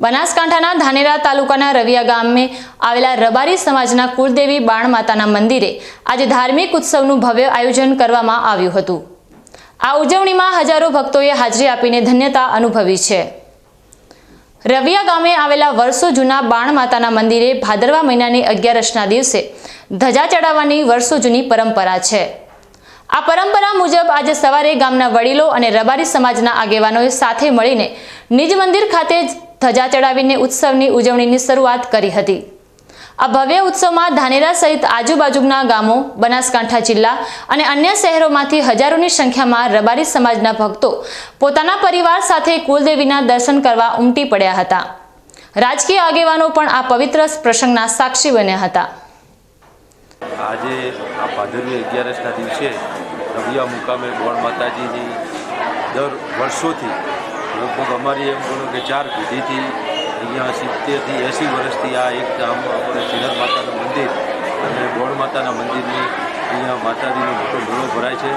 બનાસકાંઠાના ધાનેરા તાલુકાના રવિયા ગામે આવેલા રબારી સમાજના કુળદેવી બાણ માતાના મંદિરે આજે ધાર્મિક ઉત્સવનું ભવ્ય આયોજન કરવામાં આવ્યું હતું. આ ઉજવણીમાં હજારો ભક્તોએ હાજરી આપીને ધન્યતા અનુભવી છે. રવિયા ગામે આવેલા વર્ષો જૂના બાણ માતાના મંદિરે ભાદરવા મહિનાની અગિયારસના દિવસે ધજા ચડાવવાની વર્ષો જૂની પરંપરા છે. આ પરંપરા મુજબ આજે સવારે ગામના વડીલો અને રબારી સમાજના આગેવાનોએ સાથે મળીને નિજ મંદિર ખાતે ધજા ચડાવીને ઉત્સવની ઉજવણીની શરૂઆત કરી હતી. આ ભવ્ય ઉત્સવમાં ધાનેરા સહિત આજુબાજુના ગામો, બનાસકાંઠા જિલ્લા અને અન્ય શહેરોમાંથી હજારોની સંખ્યામાં રબારી સમાજના ભક્તો પોતાના પરિવાર સાથે કુલદેવીના દર્શન કરવા ઉમટી પડ્યા હતા. રાજકીય આગેવાનો પણ આ પવિત્ર પ્રસંગના સાક્ષી બન્યા હતા. આજે આ ભાદરવી અગિયારસના દિવસે રવિયા મુકામે ગોળ માતાજીની દર વર્ષોથી લગભગ અમારી એમ ગણો કે ચાર પેઢીથી અહીંયા સિત્તેરથી એંસી વર્ષથી આ એક ગામ આપણે શ્રીનાથ માતાનું મંદિર અને ગોળ માતાના મંદિરની અહીંયા માતાજીનો મોટો મેળો ભરાય છે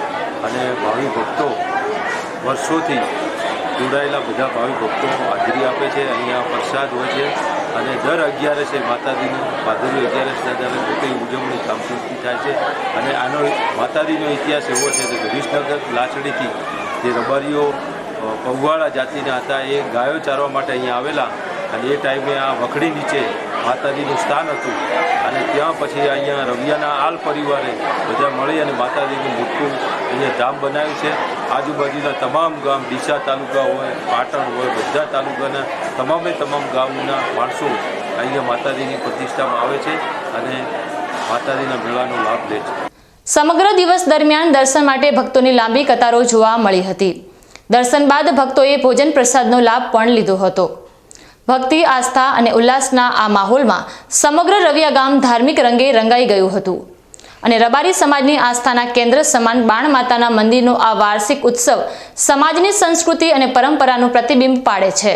અને ભાવિ ભક્તો વર્ષોથી જોડાયેલા બધા ભાવિ ભક્તો હાજરી આપે છે. અહીંયા પ્રસાદ હોય છે અને દર અગિયારસે માતાજીનું ભાદરવી અગિયારસ દાદાને મોટી ઉજવણી ધામધૂમથી થાય છે અને આનો માતાજીનો ઇતિહાસ એવો છે કે વિસનગર લાચડીથી જે રબારીઓ પૌવાળા જાતિના હતા. એ ગાયો ચારવા માટે અહીંયા આવેલા અને એ ટાઈમે આ વખડી નીચે માતાજીનું સ્થાન હતું. અને ત્યાં પછી અહીંયા રવિયાના આલ પરિવારે બધા મળી અને માતાજીનું મોટું અહીંયા ધામ બનાવ્યું છે. આજુબાજુના તમામ ગામ, ડીસા તાલુકા હોય, પાટણ હોય, બધા તાલુકાના તમામે તમામ ગામના માણસો અહીંયા માતાજીની પ્રતિષ્ઠામાં આવે છે અને માતાજીના મેળાનો લાભ લે છે. સમગ્ર દિવસ દરમિયાન દર્શન માટે ભક્તોની લાંબી કતારો જોવા મળી હતી. દર્શન બાદ ભક્તોએ ભોજન પ્રસાદનો લાભ પણ લીધો હતો. ભક્તિ, આસ્થા અને ઉલ્લાસના આ માહોલમાં સમગ્ર રવિયા ગામ ધાર્મિક રંગે રંગાઈ ગયું હતું અને રબારી સમાજની આસ્થાના કેન્દ્ર સમાન બાણ માતાના મંદિરનો આ વાર્ષિક ઉત્સવ સમાજની સંસ્કૃતિ અને પરંપરાનું પ્રતિબિંબ પાડે છે.